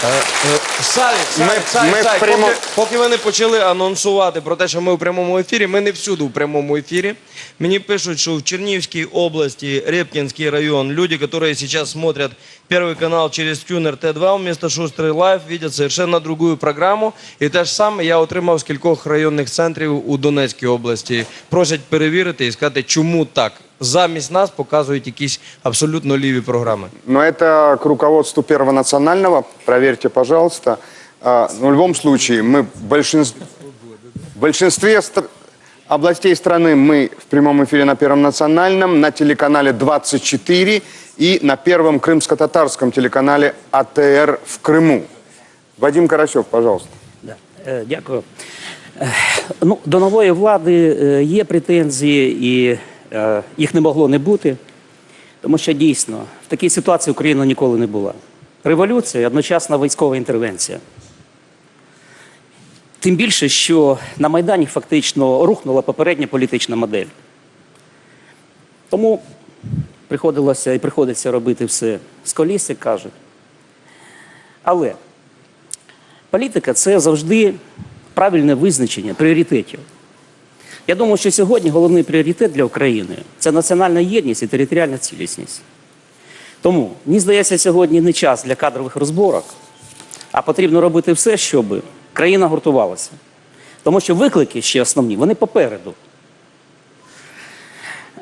Е, е, Савік, Савік, Ми- Савік, ми в Савік, прямо- поки, поки ви не почали анонсувати про те, що ми в прямому ефірі, ми не всюди в прямому ефірі. Мені пишуть, що в Чернігівській області, Репкинский район, люди, которые сейчас смотрят Первый канал через тюнер Т2 вместо Шустрый Лайф, видят совершенно другую програму. І те ж саме я отримав з кількох районних центрів у Донецькій області. Просять перевірити і сказати, чому так. Замість нас показують якісь абсолютно ліві програми. Но это к руководству Первого национального. Проверьте, пожалуйста. А, Но в любом случае, мы в большинстве, в большинстве стр- областей страны мы в прямом эфире на Первом национальном, на телеканале 24 и на Первом крымско-татарском телеканале АТР в Крыму. Вадим Карасев, пожалуйста. Да. Е, Дякую. Е, Ну, до нової влади е, є претензії, і е, їх не могло не бути, тому що дійсно в такій ситуації Україна ніколи не була. Революція і одночасна військова інтервенція. Тим більше, що на Майдані фактично рухнула попередня політична модель. Тому приходилося і приходиться робити все з коліс, як кажуть. Але Політика це завжди правильне визначення пріоритетів. Я думаю, що сьогодні головний пріоритет для України це національна єдність і територіальна цілісність. Тому, мені здається, сьогодні не час для кадрових розборок, а потрібно робити все, щоб країна гуртувалася. Тому що виклики ще основні, вони попереду.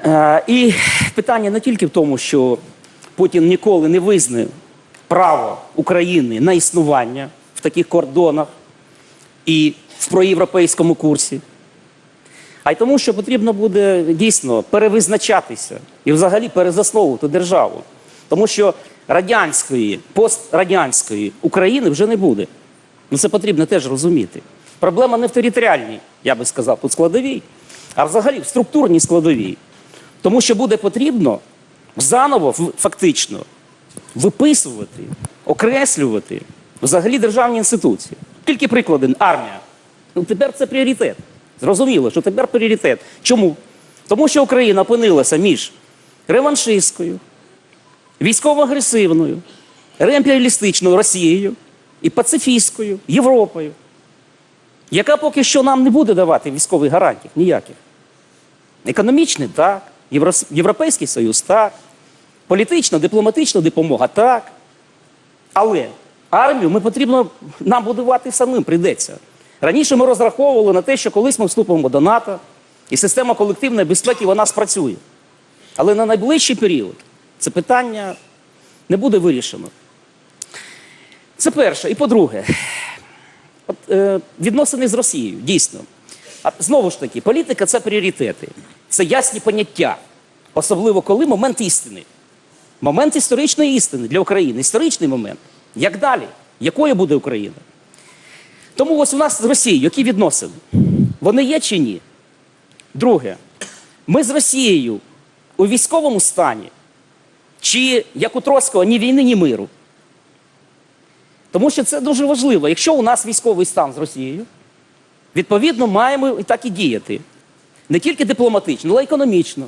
Е, І питання не тільки в тому, що Путін ніколи не визнає право України на існування в таких кордонах і в проєвропейському курсі, а й тому, що потрібно буде дійсно перевизначатися і взагалі перезасновувати державу. Тому що радянської, пострадянської України вже не буде. Ну це потрібно теж розуміти. Проблема не в територіальній, я би сказав, тут складовій, а взагалі в структурній складовій. Тому що буде потрібно заново фактично виписувати, окреслювати взагалі державні інституції. Тільки приклади армія. Ну, тепер це пріоритет. Зрозуміло, що тепер пріоритет. Чому? Тому що Україна опинилася між реваншистською, військово-агресивною, реімперіалістичною Росією і пацифістською Європою, яка поки що нам не буде давати військових гарантій ніяких. Економічний так, Європейський Союз так, політична, дипломатична допомога так. Але армію ми потрібно нам будувати самим прийдеться. Раніше ми розраховували на те, що колись ми вступимо до НАТО, і система колективної безпеки вона спрацює. Але на найближчий період це питання не буде вирішено. Це перше. І по-друге, е, відносини з Росією, дійсно. А знову ж таки, політика це пріоритети, це ясні поняття, особливо коли момент істини. Момент історичної істини для України, історичний момент. Як далі? Якою буде Україна? Тому ось у нас з Росією які відносини? Вони є чи ні? Друге, ми з Росією у військовому стані, чи як у Троцького, ні війни, ні миру. Тому що це дуже важливо. Якщо у нас військовий стан з Росією, відповідно, маємо і так і діяти. Не тільки дипломатично, але й економічно.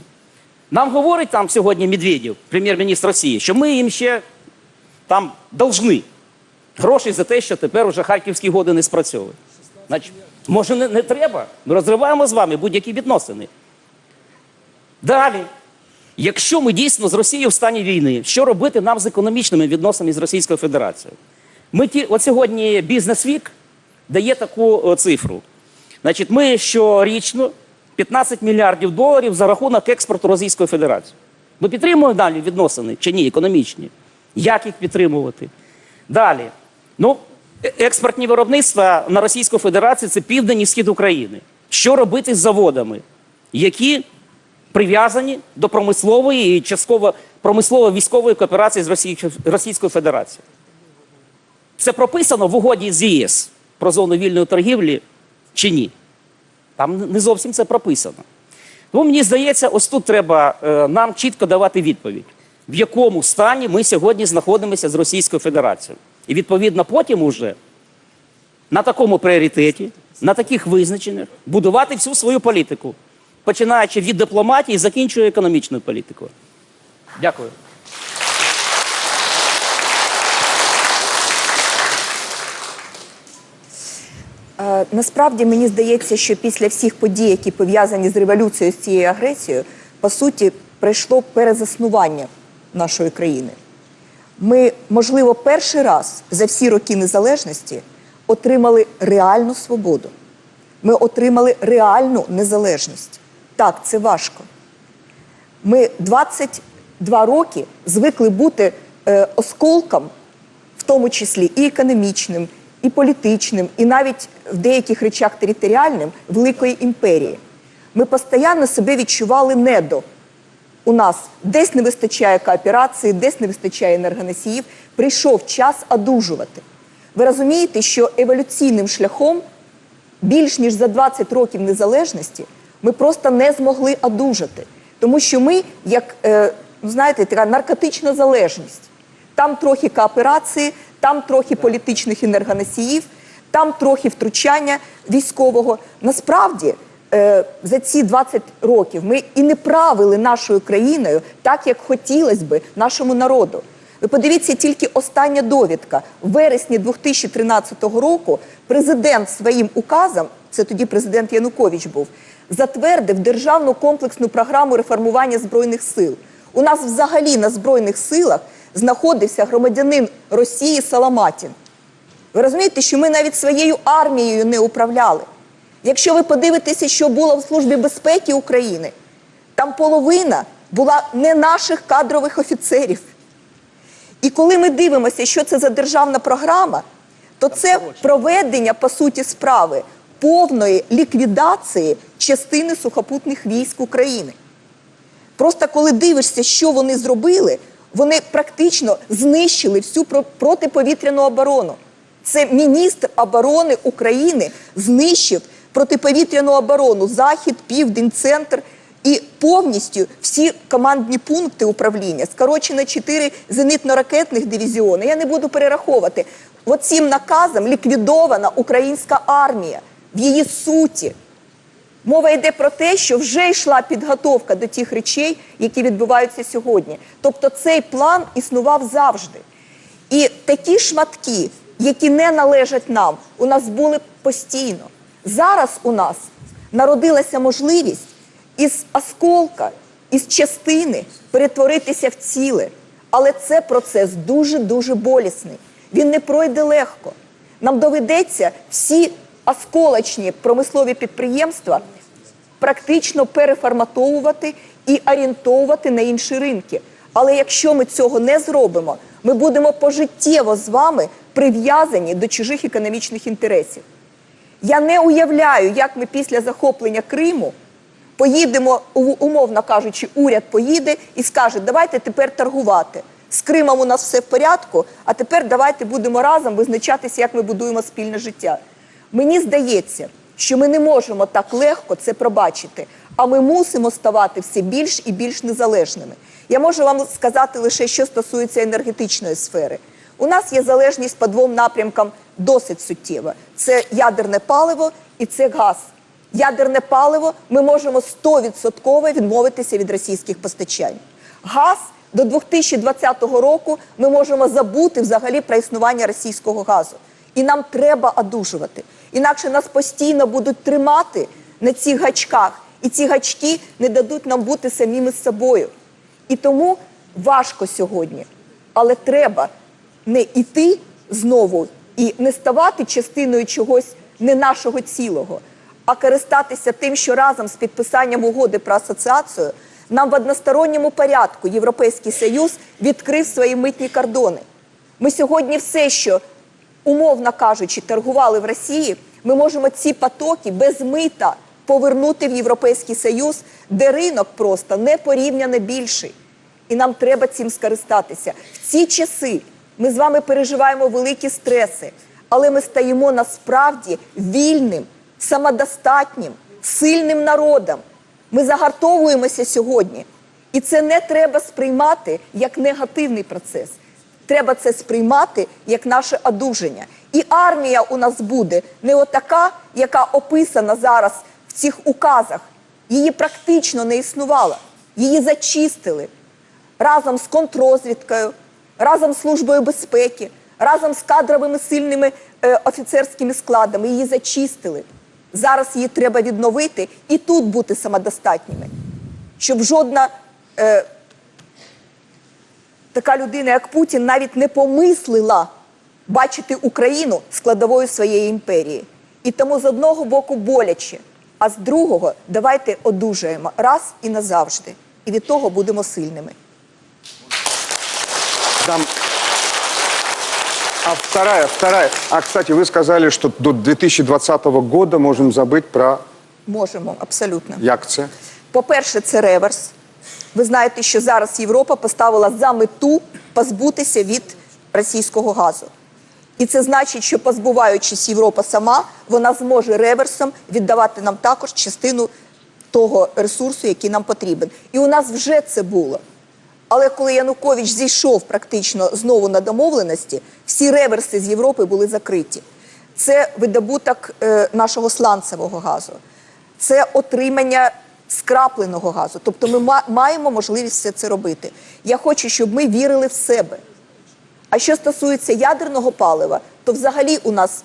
Нам говорить там сьогодні Медведєв, прем'єр-міністр Росії, що ми їм ще там должны гроші за те, що тепер уже харківські годи не спрацьовують. Значить, може, не, не треба? Ми розриваємо з вами будь-які відносини. Далі. Якщо ми дійсно з Росією в стані війни, що робити нам з економічними відносинами з Російською Федерацією? Ми ті, от сьогодні бізнес-вік дає таку о, цифру. Значить, ми щорічно 15 мільярдів доларів за рахунок експорту Російської Федерації. Ми підтримуємо далі відносини чи ні, економічні? Як їх підтримувати? Далі. Ну, е- експортні виробництва на Російську Федерацію це південь і схід України. Що робити з заводами, які прив'язані до промислової і частково промислово-військової кооперації з Російською Федерацією? Це прописано в угоді з ЄС про зону вільної торгівлі чи ні? Там не зовсім це прописано. Тому мені здається, ось тут треба е, нам чітко давати відповідь, в якому стані ми сьогодні знаходимося з Російською Федерацією. І відповідно потім уже на такому пріоритеті, на таких визначеннях будувати всю свою політику, починаючи від дипломатії і закінчуючи економічною політикою. Дякую. Е, Насправді мені здається, що після всіх подій, які пов'язані з революцією з цією агресією, по суті, прийшло перезаснування нашої країни. Ми, можливо, перший раз за всі роки незалежності отримали реальну свободу. Ми отримали реальну незалежність. Так, це важко. Ми 22 роки звикли бути е, осколком, в тому числі і економічним, і політичним, і навіть в деяких речах територіальним великої імперії. Ми постійно себе відчували недо. У нас десь не вистачає кооперації, десь не вистачає енергоносіїв. Прийшов час одужувати. Ви розумієте, що еволюційним шляхом більш ніж за 20 років незалежності ми просто не змогли одужати. Тому що ми, як е, ну, знаєте, така наркотична залежність. Там трохи кооперації, там трохи політичних енергоносіїв, там трохи втручання військового. Насправді, е, за ці 20 років ми і не правили нашою країною так, як хотілося би нашому народу. Ви подивіться тільки остання довідка. В вересні 2013 року президент своїм указом, це тоді президент Янукович був, затвердив державну комплексну програму реформування збройних сил. У нас взагалі на збройних силах знаходився громадянин Росії Саламатін. Ви розумієте, що ми навіть своєю армією не управляли. Якщо ви подивитеся, що було в Службі безпеки України, там половина була не наших кадрових офіцерів. І коли ми дивимося, що це за державна програма, то це проведення, по суті, справи повної ліквідації частини сухопутних військ України. Просто коли дивишся, що вони зробили, вони практично знищили всю про- протиповітряну оборону. Це міністр оборони України знищив протиповітряну оборону Захід, Південь, Центр і повністю всі командні пункти управління. Скорочено 4 зенитно-ракетних дивізіони. Я не буду перераховувати. Оцим наказом ліквідована українська армія в її суті. Мова йде про те, що вже йшла підготовка до тих речей, які відбуваються сьогодні. Тобто цей план існував завжди. І такі шматки, які не належать нам, у нас були постійно. Зараз у нас народилася можливість із осколка, із частини перетворитися в ціле. Але це процес дуже-дуже болісний. Він не пройде легко. Нам доведеться всі осколочні промислові підприємства практично переформатовувати і орієнтовувати на інші ринки. Але якщо ми цього не зробимо, ми будемо пожиттєво з вами прив'язані до чужих економічних інтересів. Я не уявляю, як ми після захоплення Криму поїдемо, умовно кажучи, уряд поїде і скаже, давайте тепер торгувати. З Кримом у нас все в порядку, а тепер давайте будемо разом визначатися, як ми будуємо спільне життя. Мені здається, що ми не можемо так легко це пробачити, а ми мусимо ставати все більш і більш незалежними. Я можу вам сказати лише, що стосується енергетичної сфери. У нас є залежність по двом напрямкам досить суттєва: це ядерне паливо і це газ. Ядерне паливо ми можемо 100% відмовитися від російських постачань. Газ до 2020 року ми можемо забути взагалі про існування російського газу. І нам треба одужувати. Інакше нас постійно будуть тримати на цих гачках, і ці гачки не дадуть нам бути самими з собою. І тому важко сьогодні, але треба не йти знову і не ставати частиною чогось не нашого цілого, а користатися тим, що разом з підписанням угоди про асоціацію нам в односторонньому порядку Європейський Союз відкрив свої митні кордони. Ми сьогодні все, що умовно кажучи, торгували в Росії, ми можемо ці потоки без мита повернути в Європейський Союз, де ринок просто непорівняно більший. І нам треба цим скористатися. В ці часи ми з вами переживаємо великі стреси, але ми стаємо насправді вільним, самодостатнім, сильним народом. Ми загартовуємося сьогодні. І це не треба сприймати як негативний процес. Треба це сприймати як наше одужання. І армія у нас буде не отака, яка описана зараз в цих указах. Її практично не існувало. Її зачистили разом з контррозвідкою, разом з службою безпеки, разом з кадровими сильними е, офіцерськими складами, її зачистили. Зараз її треба відновити і тут бути самодостатніми, щоб жодна е, така людина, як Путін, навіть не помислила бачити Україну складовою своєї імперії. І тому з одного боку боляче, а з другого давайте одужаємо раз і назавжди. І від того будемо сильними. Там... А вторая, вторая. А, кстати, вы сказали, что до 2020 года можем забыть про Можемо, абсолютно. як це? По-перше, це реверс. Ви знаєте, що зараз Європа поставила за мету позбутися від російського газу. І це значить, що позбуваючись Європа сама, вона зможе реверсом віддавати нам також частину того ресурсу, який нам потрібен. І у нас вже це було. Але коли Янукович зійшов практично знову на домовленості, всі реверси з Європи були закриті. Це видобуток е, нашого сланцевого газу, це отримання скрапленого газу. Тобто ми ма- маємо можливість все це робити. Я хочу, щоб ми вірили в себе. А що стосується ядерного палива, то взагалі у нас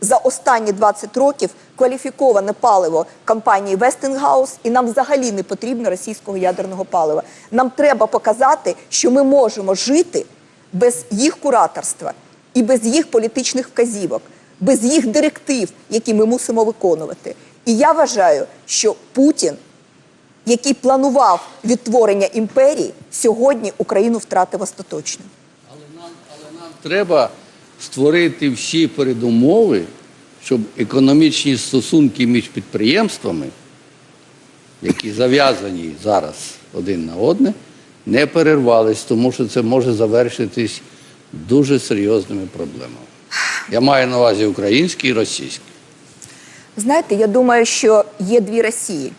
за останні 20 років кваліфіковане паливо компанії Westinghouse, і нам взагалі не потрібно російського ядерного палива. Нам треба показати, що ми можемо жити без їх кураторства і без їх політичних вказівок, без їх директив, які ми мусимо виконувати. І я вважаю, що Путін, який планував відтворення імперії, сьогодні Україну втратив остаточно. Але нам Треба створити всі передумови, щоб економічні стосунки між підприємствами, які зав'язані зараз один на одне, не перервались, тому що це може завершитись дуже серйозними проблемами. Я маю на увазі українські і російські. Знаєте, я думаю, що є дві Росії.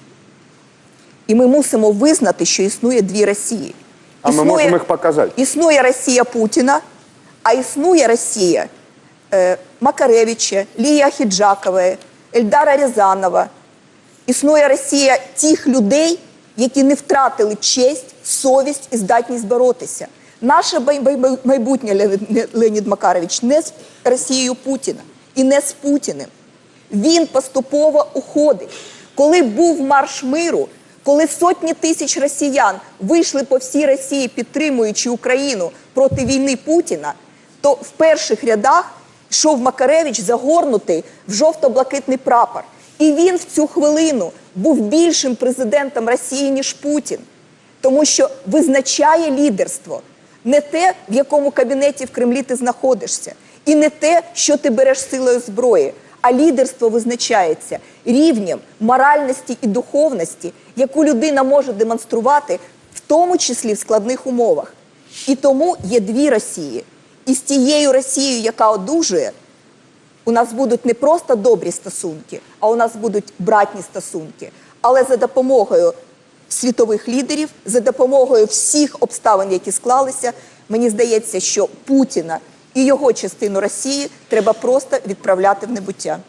І ми мусимо визнати, що існує дві Росії. А ми можемо їх показати. Існує Росія Путіна, а існує Росія е, Макаревича, Лія Хіджакової, Ельдара Рязанова. Існує Росія тих людей, які не втратили честь, совість і здатність боротися. Наше май- май- майбутнє Леонід Макарович не з Росією Путіна і не з Путіним. Він поступово уходить. Коли був марш миру, коли сотні тисяч росіян вийшли по всій Росії, підтримуючи Україну проти війни Путіна, то в перших рядах йшов Макаревич загорнутий в жовто-блакитний прапор. І він в цю хвилину був більшим президентом Росії, ніж Путін, тому що визначає лідерство не те, в якому кабінеті в Кремлі ти знаходишся, і не те, що ти береш силою зброї. А лідерство визначається рівнем моральності і духовності, яку людина може демонструвати, в тому числі в складних умовах. І тому є дві Росії. І з тією Росією, яка одужує, у нас будуть не просто добрі стосунки, а у нас будуть братні стосунки. Але за допомогою світових лідерів, за допомогою всіх обставин, які склалися, мені здається, що Путіна і його частину Росії треба просто відправляти в небуття.